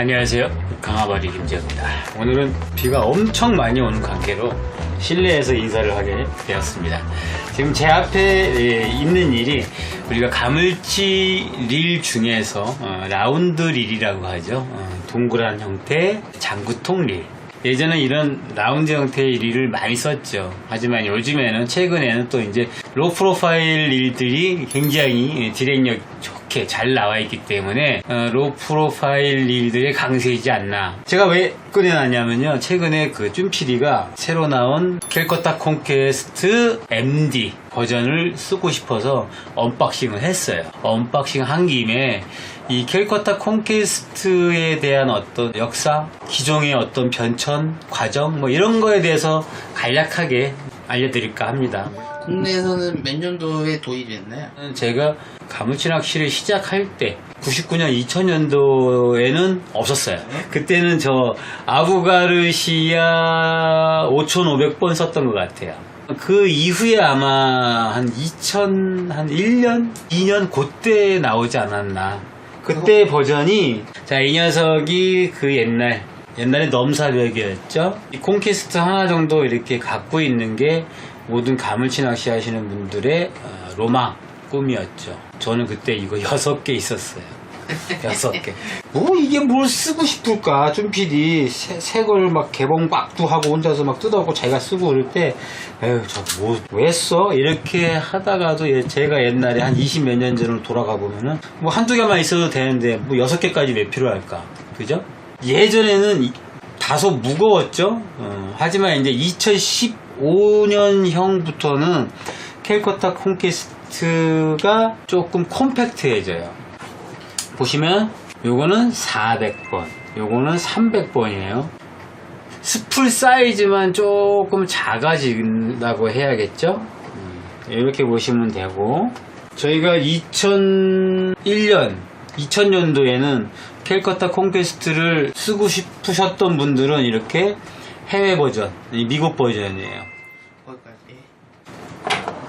안녕하세요. 강아바리 김재입니다. 오늘은 비가 엄청 많이 오는 관계로 실내에서 인사를 하게 되었습니다. 지금 제 앞에 예, 있는 릴이 우리가 가물치 릴 중에서 어, 라운드 릴이라고 하죠. 어, 동그란 형태 장구통 릴. 예전에 이런 라운드 형태의 릴을 많이 썼죠. 하지만 요즘에는 최근에는 또 이제 로 프로파일 릴들이 굉장히 디렉력 좋 게 잘 나와 있기 때문에 어, 로 프로파일 릴들의 강세이지 않나. 제가 왜 꺼내놨냐면요. 최근에 그 쭌피디가 새로 나온 캘커타 콘퀘스트 MD 버전을 쓰고 싶어서 언박싱을 했어요. 언박싱 한 김에 이 캘커타 콘퀘스트에 대한 어떤 역사, 기종의 어떤 변천, 과정 뭐 이런 거에 대해서 간략하게 알려드릴까 합니다. 국내에서는 몇 년도에 도입됐나요? 제가 가물치 낚시를 시작할 때 99년 2000년도에는 없었어요. 그때는 저 아부가르시아 5,500번 썼던 것 같아요. 그 이후에 아마 한 2000, 한 1년? 2년 그때 나오지 않았나. 그때 버전이, 자, 이 녀석이 그 옛날, 옛날에 넘사벽이었죠. 이 콘캐스트 하나 정도 이렇게 갖고 있는 게 모든 가물치 낚시 하시는 분들의 어, 로망, 꿈이었죠. 저는 그때 이거 여섯 개 있었어요. 여섯 개. 뭐 이게 뭘 쓰고 싶을까? 좀 PD 새걸 막 개봉 막도 하고 혼자서 막 뜯어갖고 자기가 쓰고 그럴 때 에휴 저뭐왜 써? 이렇게 하다가도 예, 제가 옛날에 한 20 몇 년 전으로 돌아가 보면은 뭐 한두 개만 있어도 되는데 뭐 여섯 개까지 왜 필요할까? 그죠? 예전에는 이- 다소 무거웠죠. 어, 하지만 이제 2015년형부터는 캘커타 콘퀘스트가 조금 콤팩트해져요. 보시면 요거는 400번, 요거는 300번이에요. 스풀 사이즈만 조금 작아진다고 해야겠죠? 음, 이렇게 보시면 되고 저희가 2001년, 2000년도에는 캘커타 콘퀘스트를 쓰고 싶으셨던 분들은 이렇게 해외 버전, 이 미국 버전이에요. 거기까지.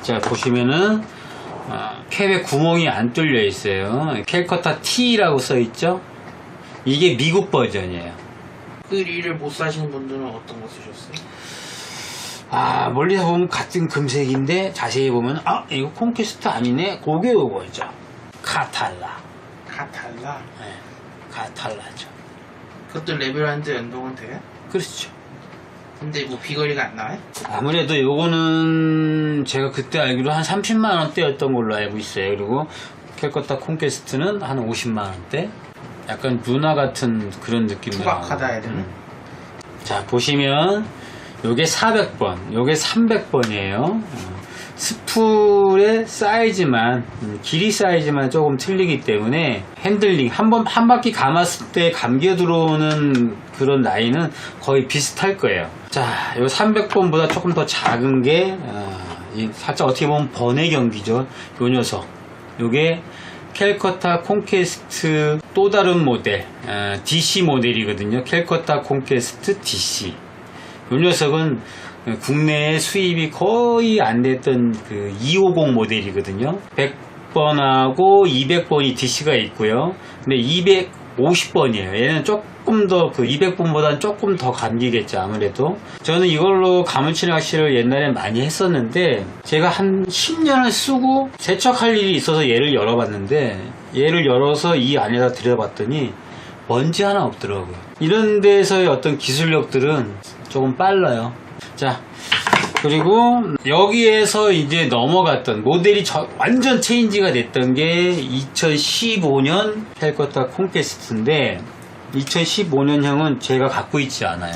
자 보시면은 어, 캡에 구멍이 안 뚫려 있어요. 캘커타 T라고 써 있죠. 이게 미국 버전이에요. 그 릴을 못 사시는 분들은 어떤 거 쓰셨어요? 아 멀리서 보면 같은 금색인데 자세히 보면 아 이거 콘퀘스트 아니네. 그게 요거죠. 카탈라. 다 달라. 네, 카탈라죠. 그것도 레벨한드 연동은 돼요? 그렇죠. 근데 뭐 비거리가 안 나와요? 아무래도 요거는 제가 그때 알기로 한 30만 원대였던 걸로 알고 있어요. 그리고 캘커타 콘퀘스트는 한 50만 원대. 약간 누나 같은 그런 느낌도 투박하다. 해야 되나? 음. 자 보시면 요게 400번, 요게 300번이에요. 스풀의 사이즈만 음, 길이 사이즈만 조금 틀리기 때문에 핸들링 한번 한 바퀴 감았을 때 감겨 들어오는 그런 라인은 거의 비슷할 거예요. 자, 요 300번보다 조금 더 작은 게 어, 이 살짝 어떻게 보면 번외 경기죠. 요 녀석. 요게 캘커타 콘퀘스트 또 다른 모델 어, DC 모델이거든요. 캘커타 콘퀘스트 DC. 이 녀석은 국내에 수입이 거의 안 됐던 그 250 모델이거든요. 100번하고 200번이 DC가 있고요. 근데 250번이에요. 얘는 조금 더 그 200번보다는 조금 더 감기겠죠. 아무래도. 저는 이걸로 가물치 낚시를 옛날에 많이 했었는데 제가 한 10년을 쓰고 세척할 일이 있어서 얘를 열어봤는데 얘를 열어서 이 안에다 들여봤더니 먼지 하나 없더라고요. 이런 데서의 어떤 기술력들은 조금 빨라요. 자, 그리고 여기에서 이제 넘어갔던 모델이 저- 완전 체인지가 됐던 게 2015년 캘커타 콘퀘스트인데 2015년형은 제가 갖고 있지 않아요.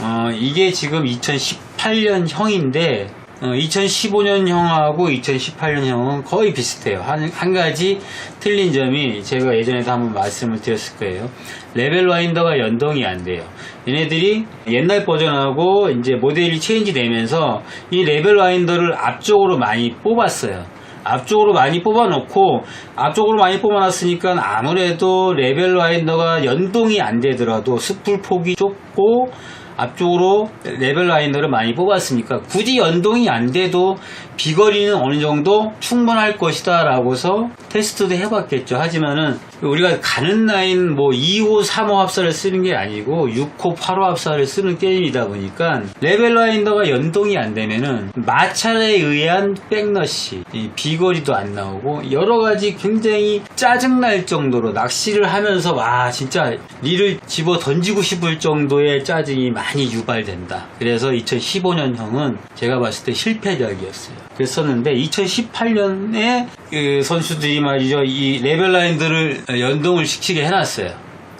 어, 이게 지금 2018년형인데 2015년형하고 2018년형은 거의 비슷해요. 한, 한 가지 틀린 점이 제가 예전에도 한번 말씀을 드렸을 거예요. 레벨 와인더가 연동이 안 돼요. 얘네들이 옛날 버전하고 이제 모델이 체인지 되면서 이 레벨 와인더를 앞쪽으로 많이 뽑았어요. 앞쪽으로 많이 뽑아놓고 앞쪽으로 많이 뽑아놨으니까 아무래도 레벨 와인더가 연동이 안 되더라도 스풀 폭이 좁 뽑고 앞쪽으로 레벨 라이너를 많이 뽑았으니까 굳이 연동이 안 돼도 비거리는 어느 정도 충분할 것이다 라고서 테스트도 해봤겠죠 하지만은 우리가 가는 라인 뭐 2호 3호 합사를 쓰는 게 아니고 6호 8호 합사를 쓰는 게임이다 보니까 레벨 라이너가 연동이 안 되면은 마찰에 의한 백러시 이 비거리도 안 나오고 여러 가지 굉장히 짜증날 정도로 낚시를 하면서 와 진짜 리를 집어 던지고 싶을 정도의 짜증이 많이 유발된다. 그래서 2015년형은 제가 봤을 때 실패작이었어요. 그랬었는데 2018년에 그 선수들이 말이죠 이 레벨 라인들을 연동을 시키게 해놨어요.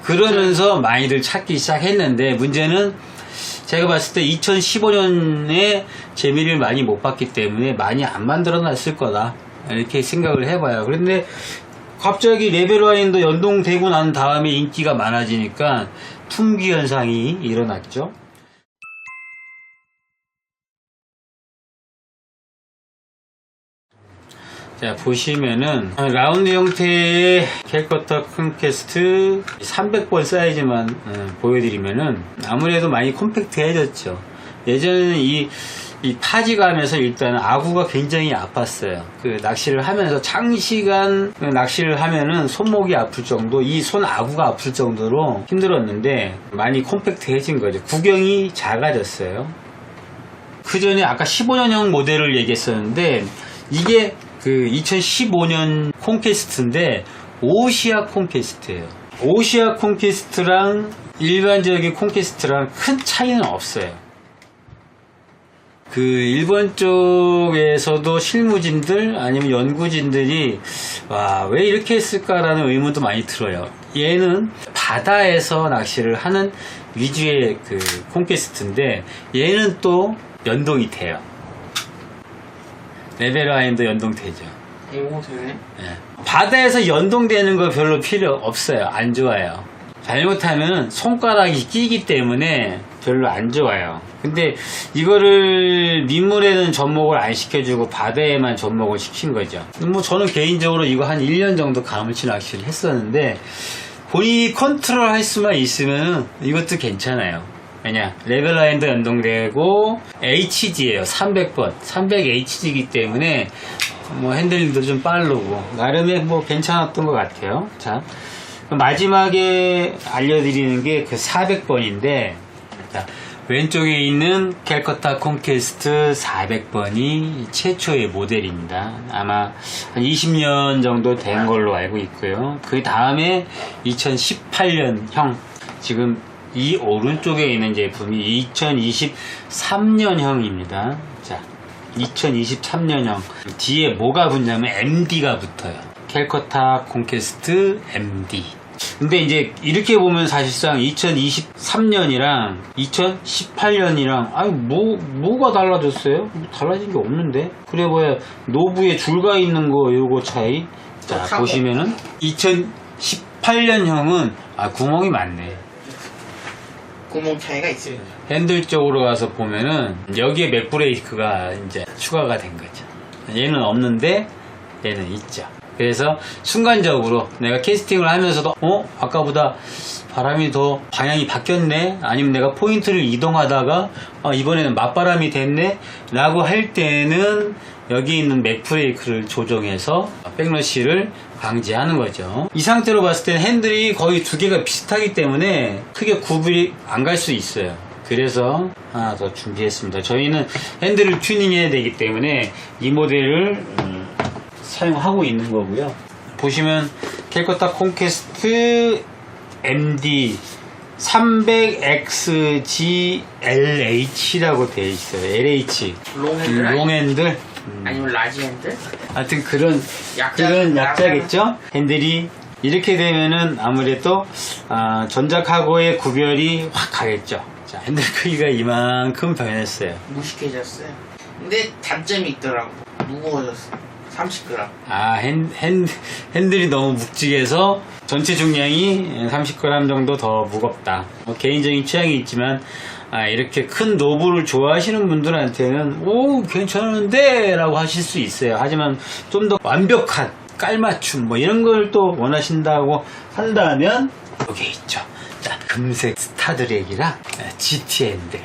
그러면서 많이들 찾기 시작했는데 문제는 제가 봤을 때 2015년에 재미를 많이 못 봤기 때문에 많이 안 만들어 놨을 거다. 이렇게 생각을 해봐요. 그런데 갑자기 레벨 라인도 연동되고 난 다음에 인기가 많아지니까 품귀 현상이 일어났죠. 자, 보시면은, 아, 라운드 형태의 캘커터 콘캐스트 300번 사이즈만 어, 보여드리면은, 아무래도 많이 컴팩트해졌죠. 예전에는 이, 이 파지감에서 일단 아구가 굉장히 아팠어요. 그 낚시를 하면서 장시간 그 낚시를 하면은 손목이 아플 정도, 이 손 아구가 아플 정도로 힘들었는데, 많이 컴팩트해진 거죠. 구경이 작아졌어요. 그 전에 아까 15년형 모델을 얘기했었는데 이게 그 2015년 콘퀘스트인데 오시아 콘퀘스트예요. 오시아 콘퀘스트랑 일반적인 콘퀘스트랑 큰 차이는 없어요. 그 일본 쪽에서도 실무진들 아니면 연구진들이 와 왜 이렇게 했을까라는 의문도 많이 들어요. 얘는 바다에서 낚시를 하는 위주의 그 콘퀘스트인데 얘는 또 연동이 돼요. 레벨 라인도 연동되죠. 오 되네. 예. 바다에서 연동되는 거 별로 필요 없어요. 안 좋아요. 잘못하면 손가락이 끼기 때문에 별로 안 좋아요. 근데 이거를 민물에는 접목을 안 시켜주고 바다에만 접목을 시킨 거죠. 뭐 저는 개인적으로 이거 한 1년 정도 가물치 낚시를 했었는데 본인이 컨트롤 할 수만 있으면 이것도 괜찮아요. 왜냐 레벨 라인도 연동되고 HG예요 300번 300HG이기 때문에 뭐 핸들링도 좀 빠르고 나름의 뭐 괜찮았던 것 같아요 자 마지막에 알려드리는 게 그 400번인데 왼쪽에 있는 캘커타 콘퀘스트 400번이 최초의 모델입니다. 아마 한 20년 정도 된 걸로 알고 있고요. 그 다음에 2018년형 지금 이 오른쪽에 있는 제품이 2023년형입니다. 자, 2023년형 뒤에 뭐가 붙냐면 MD가 붙어요. 캘커타 콘퀘스트 MD. 근데 이제 이렇게 보면 사실상 2023년이랑 2018년이랑 아니 뭐 뭐가 달라졌어요? 뭐 달라진 게 없는데 그래 봐야 노브에 줄가 있는 거 요거 차이 자. 보시면은 2018년형은 아 구멍이 많네 구멍 차이가 있어요. 핸들 쪽으로 가서 보면은 여기에 맥브레이크가 이제 추가가 된 거죠. 얘는 없는데 얘는 있죠. 그래서 순간적으로 내가 캐스팅을 하면서도 어? 아까보다 바람이 더 방향이 바뀌었네? 아니면 내가 포인트를 이동하다가 아, 이번에는 맞바람이 됐네? 라고 할 때는 여기 있는 맥브레이크를 조정해서 백러시를 방지하는 거죠. 이 상태로 봤을 때는 핸들이 거의 두 개가 비슷하기 때문에 크게 구분이 안 갈 수 있어요. 그래서 하나 더 준비했습니다. 저희는 핸들을 튜닝해야 되기 때문에 이 모델을 음, 사용하고 있는 거고요. 보시면 캘커타 콘퀘스트 MD 300XGLH라고 되어 있어요. LH 롱핸들 아니- 롱핸들 아니면 라지 핸들? 하여튼 그런 약자- 그런 약자겠죠. 핸들이 이렇게 되면은 아무래도 아, 전작하고의 구별이 확 가겠죠. 자, 핸들 크기가 이만큼 변했어요. 무식해졌어요. 근데 단점이 있더라고. 무거워졌어. 30g. 아, 핸, 핸, 핸들이 너무 묵직해서 전체 중량이 30g 정도 더 무겁다. 뭐 개인적인 취향이 있지만, 아, 이렇게 큰 노브를 좋아하시는 분들한테는, 오, 괜찮은데? 라고 하실 수 있어요. 하지만 좀 더 완벽한 깔맞춤, 뭐 이런 걸 또 원하신다고 한다면, 여기 있죠. 자, 금색 스타드랙이랑 GT 핸들.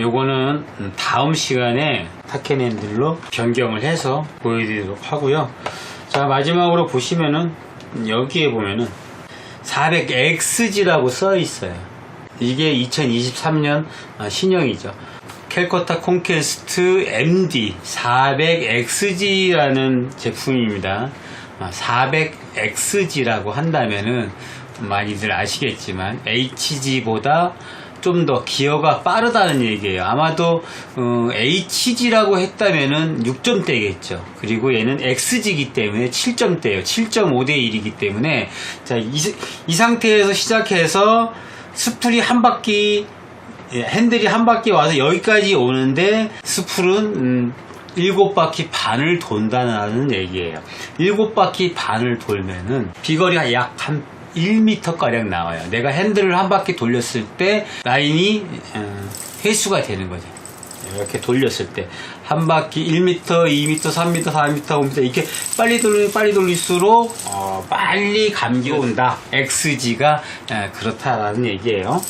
요거는 음, 다음 시간에 타켄 핸들로 변경을 해서 보여드리도록 하고요. 자, 마지막으로 보시면은 여기에 보면은 400XG라고 써 있어요. 이게 2023년 아, 신형이죠. 캘커타 콘퀘스트 MD 400XG라는 제품입니다. 400XG라고 한다면은 많이들 아시겠지만 HG보다 좀 더 기어가 빠르다는 얘기예요. 아마도 어, HG라고 했다면은 6점대겠죠. 그리고 얘는 XG이기 때문에 7점대예요. 7.5대 1이기 때문에 자, 이, 이 상태에서 시작해서 스프리 한 바퀴 예, 핸들이 한 바퀴 와서 여기까지 오는데 스풀은 음, 일곱 바퀴 반을 돈다는 얘기예요. 일곱 바퀴 반을 돌면은 비거리가 약한 1m 가량 나와요. 내가 핸들을 한 바퀴 돌렸을 때 라인이 어, 회수가 되는 거죠. 이렇게 돌렸을 때 한 바퀴 1m, 2m, 3m, 4m, 5m 이렇게 빨리 돌리 빨리 돌릴수록 어, 빨리 감기 온다. XG가 그렇다라는 얘기예요.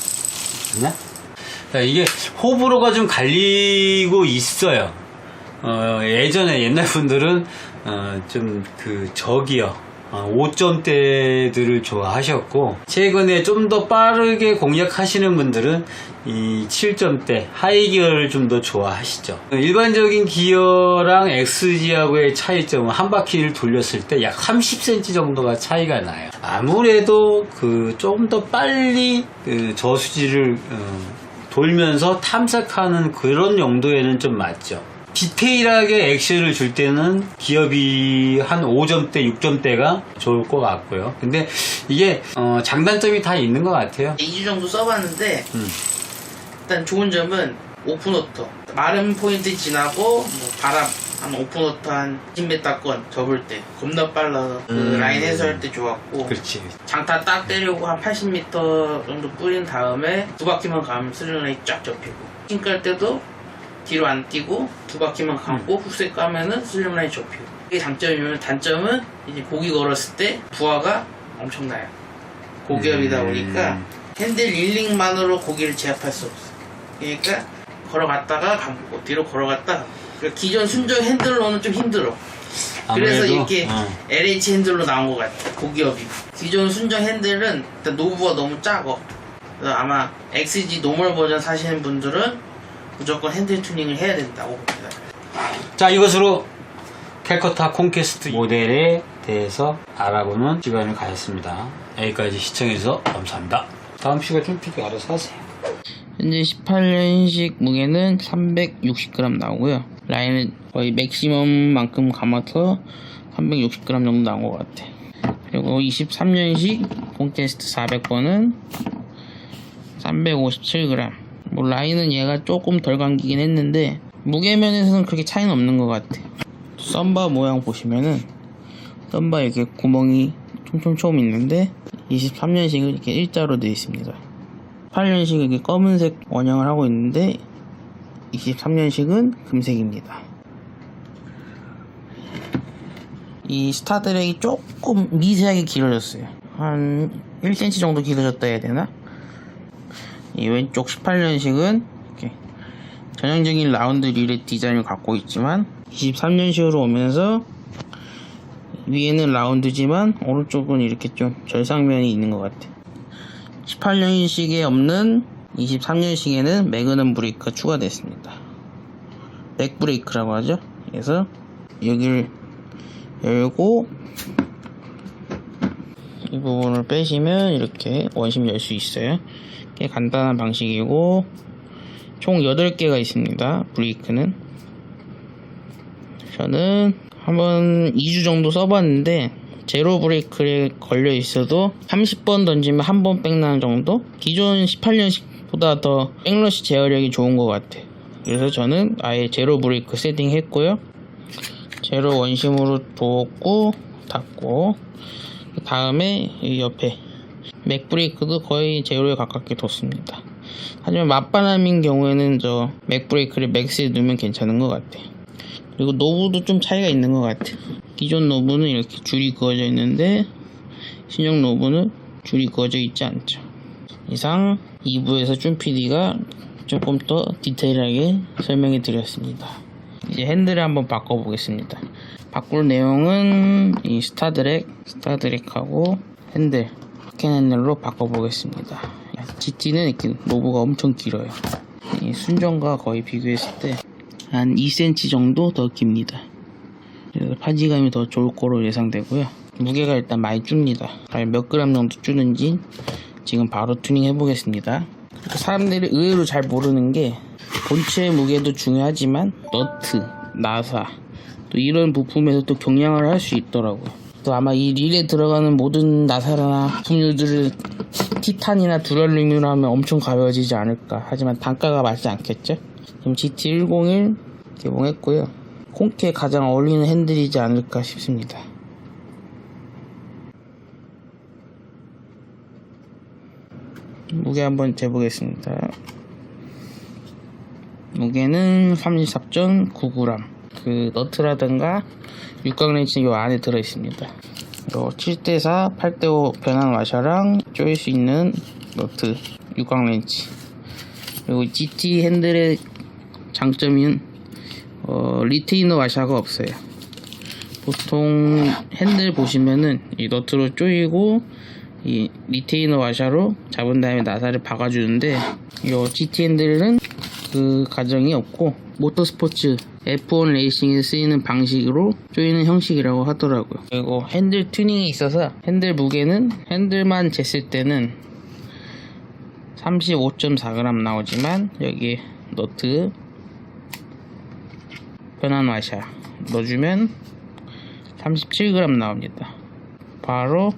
자, 이게 호불호가 좀 갈리고 있어요. 어, 예전에 옛날 분들은 어, 좀그 저기요. 어, 5점대들을 좋아하셨고 최근에 좀 더 빠르게 공략하시는 분들은 이 7점대 하이기어를 좀 더 좋아하시죠. 일반적인 기어랑 XG하고의 차이점은 한 바퀴를 돌렸을 때 약 30cm 정도가 차이가 나요. 아무래도 그 좀 더 빨리 그 저수지를 어, 돌면서 탐색하는 그런 용도에는 좀 맞죠. 디테일하게 액션을 줄 때는 기업이 한 5점대, 6점대가 좋을 것 같고요. 근데 이게 어, 장단점이 다 있는 것 같아요. 2주 정도 써봤는데 음. 일단 좋은 점은 오픈워터 마른 포인트 지나고 뭐 바람 한 오픈워터 한 10m권 접을 때 겁나 빨라서 그 음. 라인 해소할 때 좋았고 그렇지. 장타 딱 때리고 한 80m 정도 뿌린 다음에 두 바퀴만 가면 슬링라인 쫙 접히고 킹깔 때도 뒤로 안 뛰고 두 바퀴만 감고 음. 훅색 까면은 슬링라인 접히고. 이게 장점이면 단점은 이제 고기 걸었을 때 부하가 엄청나요. 고기업이다 음. 보니까 핸들 릴링만으로 고기를 제압할 수 없어 그러니까 걸어갔다가 감고 뒤로 걸어갔다가 그러니까 기존 순정 핸들로는 좀 힘들어. 그래서 아무래도, 이렇게 어. LH 핸들로 나온 것 같아 고기업이. 기존 순정 핸들은 일단 노브가 너무 작어 그래서 아마 XG 노멀 버전 사시는 분들은 무조건 핸들 튜닝을 해야 된다고 봅니다 자, 이것으로 캘커타 콘퀘스트 모델에 대해서 알아보는 시간을 가졌습니다. 여기까지 시청해주셔서 감사합니다. 다음 시간 좀 피기 알아서 하세요. 현재 18년식 무게는 360g 나오고요 라인은 거의 맥시멈만큼 감아서 360g 정도 나온 것 같아 그리고 23년식 콘테스트 400번은 357g 뭐 라인은 얘가 조금 덜 감기긴 했는데 무게면에서는 그렇게 차이는 없는 것 같아 썸바 모양 보시면은 썸바 이렇게 구멍이 촘촘촘 있는데 23년식은 이렇게 일자로 되어 있습니다 8년식은 이렇게 검은색 원형을 하고 있는데 23년식은 금색입니다. 이 스타드랙이 조금 미세하게 길어졌어요. 한 1cm 정도 길어졌다 해야 되나? 이 왼쪽 18년식은 이렇게 전형적인 라운드 릴의 디자인을 갖고 있지만 23년식으로 오면서 위에는 라운드지만 오른쪽은 이렇게 좀 절상면이 있는 것 같아요. 18년식에 없는 23년식에는 매그넘 브레이크가 추가됐습니다. 백 브레이크라고 하죠. 그래서 여기를 열고 이 부분을 빼시면 이렇게 원심 열 수 있어요. 꽤 간단한 방식이고 총 8개가 있습니다. 브레이크는 저는 한번 2주 정도 써봤는데 제로 브레이크에 걸려 있어도 30번 던지면 한 번 백나는 정도? 기존 18년식보다 더 백러시 제어력이 좋은 것 같아요. 그래서 저는 아예 제로 브레이크 세팅 했고요. 제로 원심으로 두었고 닫고 그 다음에 이 옆에 맥 브레이크도 거의 제로에 가깝게 뒀습니다. 하지만 맞바람인 경우에는 저 맥 브레이크를 맥스에 넣으면 괜찮은 것 같아요. 그리고 노브도 좀 차이가 있는 것 같아요. 기존 노브는 이렇게 줄이 그어져 있는데 신형 노브는 줄이 그어져 있지 않죠. 이상 2부에서 준 PD가 조금 더 디테일하게 설명해 드렸습니다. 이제 핸들을 한번 바꿔보겠습니다. 바꿀 내용은 이 스타드랙, 스타드랙하고 핸들, 캔 핸들로 바꿔보겠습니다. GT는 이렇게 노브가 엄청 길어요. 이 순정과 거의 비교했을 때 한 2cm 정도 더 깁니다. 파지감이 더 좋을 거로 예상되고요. 무게가 일단 많이 줍니다. 몇 그램 정도 주는지 지금 바로 튜닝 해보겠습니다. 사람들이 의외로 잘 모르는 게 본체 무게도 중요하지만 너트, 나사 또 이런 부품에서 또 경량을 할 수 있더라고요. 또 아마 이 릴에 들어가는 모든 나사나 부품들을 티탄이나 두랄륨으로 하면 엄청 가벼워지지 않을까. 하지만 단가가 맞지 않겠죠? 지금 GT101 개봉했고요. 콩키에 가장 어울리는 핸들이지 않을까 싶습니다. 무게 한번 재보겠습니다. 무게는 34.99g. 그 너트라든가 육각 렌치 요 안에 들어 있습니다. 요 7대4, 8대5 변환 와셔랑 조일 수 있는 너트 육각 렌치. 그리고 GT 핸들의 장점인 어, 리테이너 와샤가 없어요. 보통 핸들 보시면은 이 너트로 조이고 이 리테이너 와샤로 잡은 다음에 나사를 박아주는데 이 GT 핸들은 그 가정이 없고 모터스포츠 F1 레이싱에 쓰이는 방식으로 조이는 형식이라고 하더라고요. 그리고 핸들 튜닝이 있어서 핸들 무게는 핸들만 쟀을 때는 35.4g 나오지만 여기 너트 변환 와샤 넣어주면 37g 나옵니다. 바로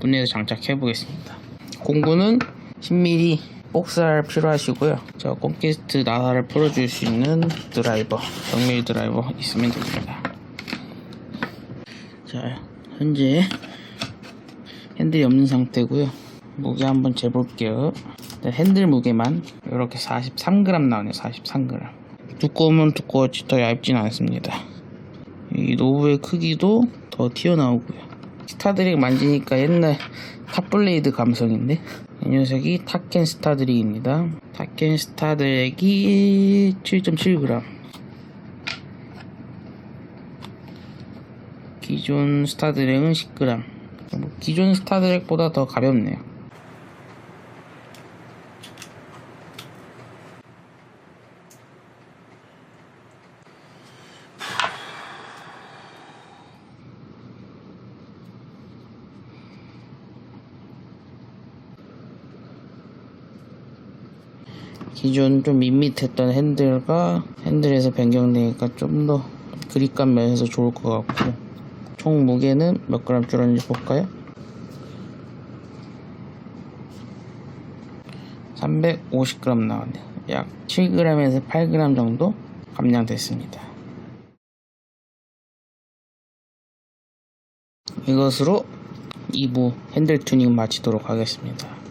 문에서 장착해 보겠습니다. 공구는 10mm 복살 필요하시고요. 저 콘키스트 나사를 풀어줄 수 있는 드라이버, 정밀 드라이버 있으면 됩니다. 자, 현재 핸들이 없는 상태고요. 무게 한번 재볼게요. 일단 핸들 무게만 이렇게 43g 나오네요. 43g. 두꺼우면 두꺼웠지 더 얇진 않습니다. 이 노브의 크기도 더 튀어나오고요. 스타드랙 만지니까 옛날 탑블레이드 감성인데 이 녀석이 타켄 스타드랙입니다. 타켄 스타드랙이 7.7g 기존 스타드랙은 10g 뭐 기존 스타드랙보다 더 가볍네요. 기존 좀 밋밋했던 핸들과 핸들에서 변경되니까 좀 더 그립감 면에서 좋을 것 같고 총 무게는 몇 그램 줄었는지 볼까요? 350g 나왔네요. 약 7g에서 8g 정도 감량됐습니다. 이것으로 2부 핸들 튜닝 마치도록 하겠습니다.